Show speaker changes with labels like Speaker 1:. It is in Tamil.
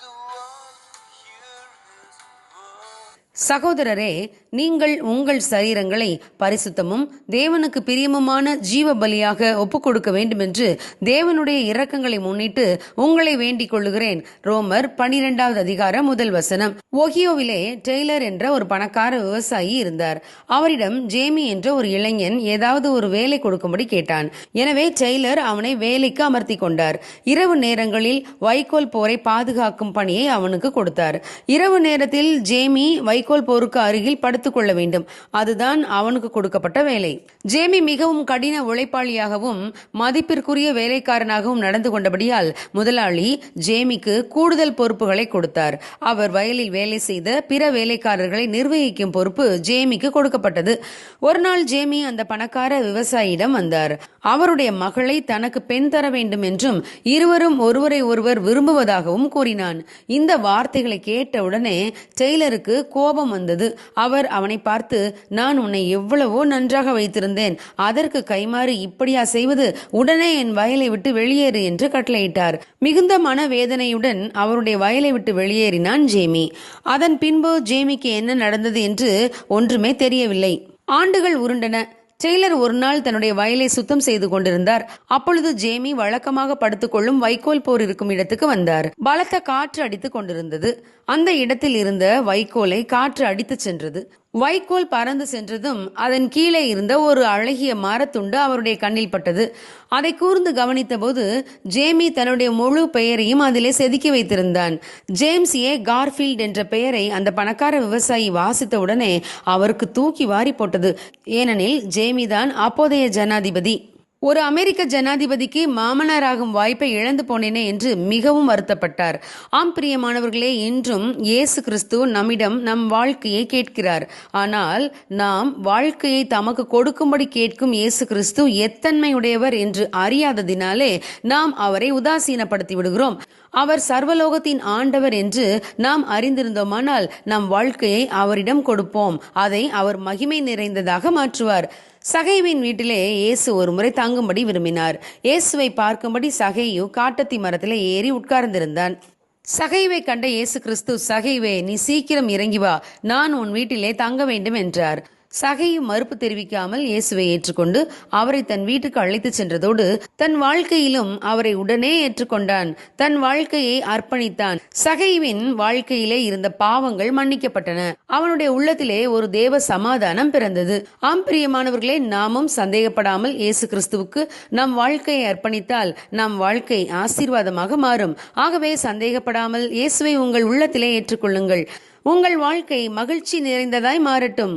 Speaker 1: the one
Speaker 2: சகோதரரே நீங்கள் உங்கள் சரீரங்களை பரிசுத்தமும் தேவனுக்கு பிரியமுமான ஜீவ பலியாக ஒப்புக் கொடுக்க வேண்டுமென்று தேவனுடைய இரக்கங்களை முன்னிட்டு உங்களை வேண்டிக் கொள்ளுகிறேன். ரோமர் பனிரெண்டாவது அதிகாரம் முதல் வசனம். ஒஹியோவிலே டெய்லர் என்ற ஒரு பணக்கார விவசாயி இருந்தார். அவரிடம் ஜேமி என்ற ஒரு இளைஞன் ஏதாவது ஒரு வேலை கொடுக்கும்படி கேட்டான். எனவே டெய்லர் அவனை வேலைக்கு அமர்த்தி கொண்டார். இரவு நேரங்களில் வைக்கோல் போரை பாதுகாக்கும் பணியை அவனுக்கு கொடுத்தார். இரவு நேரத்தில் ஜேமி வைக்கோல் போருக்கு அருகில் படுத்துக் கொள்ள வேண்டும். அதுதான் அவனுக்கு கொடுக்கப்பட்ட வேலை. ஜேமி மிகவும் கடின உழைப்பாளியாகவும் மதிப்பிற்குரிய வேலைக்காரனாகவும் நடந்து கொண்டபடியால் முதலாளி ஜேமிக்கு கூடுதல் பொறுப்புகளை கொடுத்தார். அவர் வயலில் வேலை செய்த பிற வேலைக்காரர்களை நிர்வகிக்கும் பொறுப்பு ஜேமிக்கு கொடுக்கப்பட்டது. ஒரு நாள் ஜேமி அந்த பணக்கார விவசாயியிடம் வந்தார். அவருடைய மகளை தனக்கு பெண் தர வேண்டும் என்றும் இருவரும் ஒருவரை ஒருவர் விரும்புவதாகவும் கூறினான். இந்த வார்த்தைகளை கேட்டவுடனே டெய்லருக்கு கோபம் வந்தது. அவர் அவனை பார்த்து நான் உன்னை எவ்வளவோ நன்றாக வைத்திருந்தேன். அதற்கு கைமாறி இப்படியா செய்வது? உடனே என் வயலை விட்டு வெளியேறு என்று கட்டளையிட்டார். மிகுந்த மனவேதனையுடன் அவருடைய வயலை விட்டு வெளியேறினான் ஜேமி. அதன் பின்பு ஜேமிக்கு என்ன நடந்தது என்று ஒன்றுமே தெரியவில்லை. ஆண்டுகள் உருண்டன. டெய்லர் ஒரு நாள் தன்னுடைய வயலை சுத்தம் செய்து கொண்டிருந்தார். அப்பொழுது ஜேமி வழக்கமாக படுத்துக்கொள்ளும் வைக்கோல் போர் இருக்கும் இடத்துக்கு வந்தார். பலத்த காற்று அடித்துக் கொண்டிருந்தது. அந்த இடத்தில் இருந்த வைக்கோலை காற்று அடித்துச் சென்றது. வைக்கோல் பறந்து சென்றதும் அதன் கீழே இருந்த ஒரு அழகிய மரத்துண்டு அவருடைய கண்ணில் பட்டது. அதை கூர்ந்து கவனித்தபோது ஜேமி தன்னுடைய முழு பெயரையும் அதிலே செதுக்கி வைத்திருந்தான். James A. கார்ஃபீல்ட் என்ற பெயரை அந்த பணக்கார விவசாயி வாசித்தவுடனே அவருக்கு தூக்கி வாரி போட்டது. ஏனெனில் ஜேமி தான் அப்போதைய ஜனாதிபதி. ஒரு அமெரிக்க ஜனாதிபதிக்கு மாமனாராகும் வாய்ப்பை இழந்து போனேனே என்று மிகவும் வருத்தப்பட்டார். ஆம் பிரியமானவர்களே இன்றும் இயேசு கிறிஸ்து நம்மிடம் நம் வாழ்க்கையை கேட்கிறார். ஆனால் நாம் வாழ்க்கையை தமக்கு கொடுக்கும்படி கேட்கும் இயேசு கிறிஸ்து எத்தன்மையுடையவர் என்று அறியாததினாலே நாம் அவரை உதாசீனப்படுத்தி விடுகிறோம். அவர் சர்வலோகத்தின் ஆண்டவர் என்று நாம் அறிந்திருந்தோமானால் நம் வாழ்க்கையை அவரிடம் கொடுப்போம். அதை அவர் மகிமை நிறைந்ததாக மாற்றுவார். சகைவின் வீட்டிலே இயேசு ஒரு முறை தங்கும்படி விரும்பினார். இயேசுவை பார்க்கும்படி சகையு காட்டத்தி மரத்திலே ஏறி உட்கார்ந்திருந்தான். சகைவை கண்ட இயேசு கிறிஸ்து சகைவே நீ சீக்கிரம் இறங்கி வா. நான் உன் வீட்டிலே தங்க வேண்டும் என்றார். சகையும் மறுப்பு தெரிவிக்காமல் இயேசுவை ஏற்றுக்கொண்டு அவரை தன் வீட்டுக்கு அழைத்துச் சென்றதோடு தன் வாழ்க்கையிலும் அவரை உடனே ஏற்றுக்கொண்டான். தன் வாழ்க்கையை அர்ப்பணித்தான். சகைவின் வாழ்க்கையிலே இருந்த பாவங்கள் மன்னிக்கப்பட்டன. அவனுடைய உள்ளத்திலே ஒரு தேவ சமாதானம் பிறந்தது. ஆம் பிரியமானவர்களே நாமும் சந்தேகப்படாமல் இயேசு கிறிஸ்துவுக்கு நம் வாழ்க்கையை அர்ப்பணித்தால் நம் வாழ்க்கை ஆசீர்வாதமாக மாறும். ஆகவே சந்தேகப்படாமல் இயேசுவை உங்கள் உள்ளத்திலே ஏற்றுக்கொள்ளுங்கள். உங்கள் வாழ்க்கை மகிழ்ச்சி நிறைந்ததாய் மாறட்டும்.